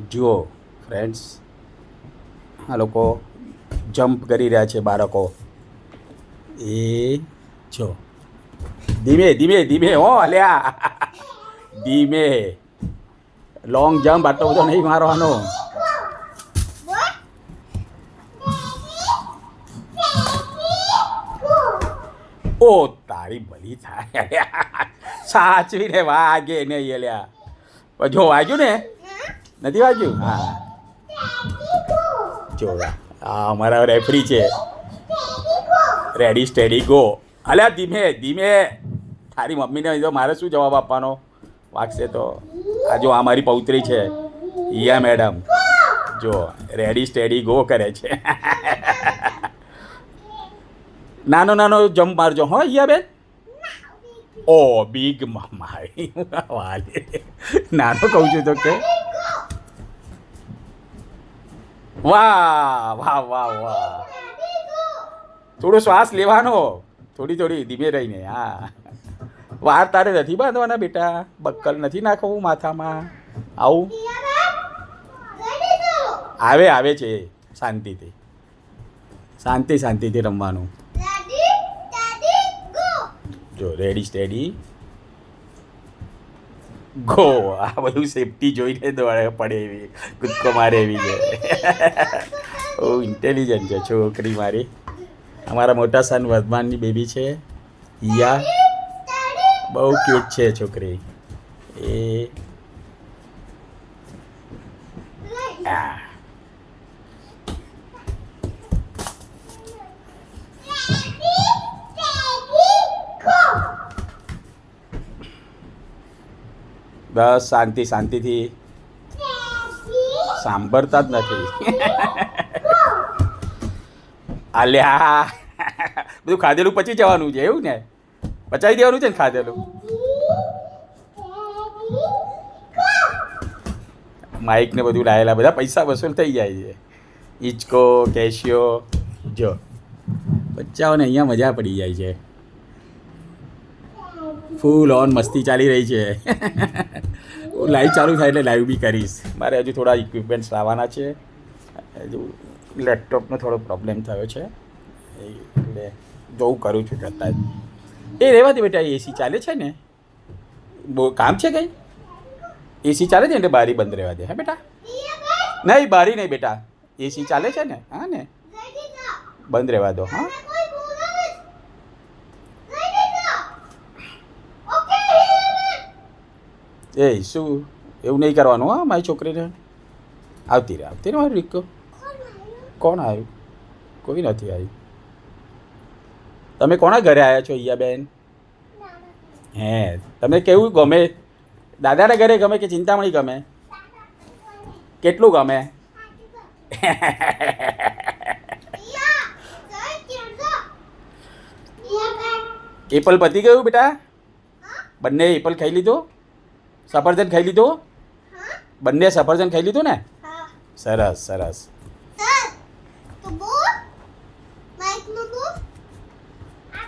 જુઓ ફ્રેન્ડ્સ આ લોકો જમ્પ કરી રહ્યા છે બાળકો. એ જો. ધીમે ધીમે ધીમે, હો, અલ્યા. ધીમે. લોંગ જમ્પ આટલો બધો નહીં મારવાનો. ઓ, તારી ભલી થાય. સાચવીને વાગે નહીં, અલ્યા. જો વાગ્યું ને નથી વાગ્યું હા. જો આ અમારા રેફરી છે. રેડી સ્ટેડી ગો અલ્યા, ધીમે ધીમે. તારી મમ્મીને જો મારે શું જવાબ આપવાનો? વાગશે તો. આ જો, આ મારી પૌત્રી છે. યા મેડમ જો રેડી સ્ટેડી ગો કરે છે. નાનો નાનો જમ્પ મારજો. હો, યા બેન? ઓ બિગ મારી નાનો કહું છું તો કે. વાહ વાહ વાહ વાહ. થોડો શ્વાસ લેવાનો થોડી થોડી ધીમે રહીને હા. વાર તારે નથી બાંધવાના બેટા. બક્કલ નથી નાખવું માથામાં. આવું. આવે આવે છે. શાંતિથી. શાંતિ શાંતિથી રમવાનું. જો રેડી સ્ટેડી ગો, આ બધું સેફટી જોઈને દોડે પડે એવી, કૂદકો મારે એવી છે. બહુ ઇન્ટેલિજન્ટ છે છોકરી મારી. અમારા મોટા સન વર્ધમાનની બેબી છે. હિયા બહુ ક્યુટ છે છોકરી. એ આ. બસ શાંતિ શાંતિથી. સાંભળતા જ નથી. આલ્યા. બધું ખાધેલું પચી જવાનું છે એવું ને? પચાવી દેવાનું છે ને ખાધેલું? માઇક ને બધું લાયેલા બધા પૈસા વસૂલ થઈ જાય છે. ઇચકો કેશિયો. જો. બચ્ચાઓને અહીંયા મજા પડી જાય છે. ફૂલ ઓન મસ્તી ચાલી રહી છે. હું લાઈવ ચાલુ થાય એટલે લાઈવ બી કરીશ. મારે હજુ થોડા ઇક્વિપમેન્ટ્સ લાવવાના છે. હજુ લેપટોપનો થોડો પ્રોબ્લેમ થયો છે. એટલે જોઉં કરું છું કરતા એ રહેવા દે બેટા એસી ચાલે છે ને? બહુ કામ છે કંઈ? એસી ચાલે છે એટલે બારી બંધ રહેવા દે, હા બેટા? નહીં, બારી નહીં બેટા. એસી ચાલે છે ને? હા ને? બંધ રહેવા દો, હા? એ શું? એવું નહીં કરવાનું હા મારી છોકરીને આવતી રહે આવતી રહે મારી રીકો કોણ આવ્યું? કોઈ નથી આવ્યું. તમે કોના ઘરે આવ્યા છો અહીંયા બેન? હે તમને કેવું ગમે? દાદાના ઘરે ગમે કે ચિંતામણી ગમે? કેટલું ગમે? એપલ પતી ગયું બેટા? બંને એપલ ખાઈ લીધું? સફરજન ખાઈ લીધું? બંને સફરજન ખાઈ લીધું ને? સરસ સરસ.